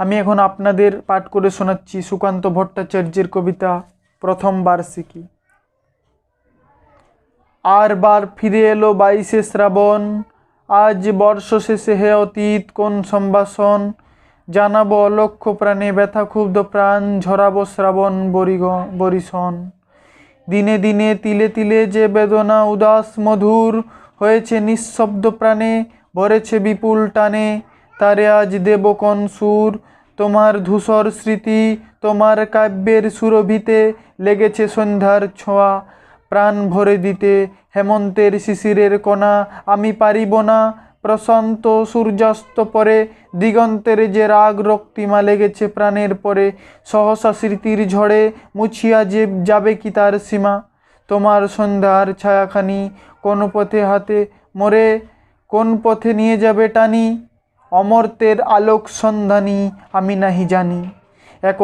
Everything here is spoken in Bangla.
আমি এখন আপনাদের পাঠ করে শোনাচ্ছি সুকান্ত ভট্টাচার্যের কবিতা প্রথম বার্ষিকী। আর বার ফিরে এলো বাইশে শ্রাবণ, আজ বর্ষ শেষে হে অতীত, কোন সম্ভাষণ? জানাব অলক্ষ প্রাণে ব্যথা ক্ষুব্ধ প্রাণ, ঝরাবো শ্রাবণ বরিগ, বরিশন। দিনে দিনে, তিলে তিলে যে বেদনা উদাস মধুর, হয়েছে নিঃশব্দ প্রাণে, ভরেছে বিপুল টানে। তারে আজ দেব কোন সুর? তোমার ধূসর স্মৃতি, তোমার কাব্যের সুরভিতে লেগেছে সন্ধ্যার ছোঁয়া। প্রাণ ভরে দিতে হেমন্তের শিশিরের কণা, আমি পারিব না। প্রশান্ত সূর্যাস্ত পরে, দিগন্তের যে রাগ রক্তিমা লেগেছে প্রাণের পরে, সহসা স্মৃতির ঝড়ে মুছিয়া যে যাবে কি তার সীমা? তোমার সন্ধ্যার ছায়াখানি কোন পথে হাতে মরে, কোন পথে নিয়ে যাবে টানি? অমর্তের আলোক সন্ধানী আমি নাহি জানি।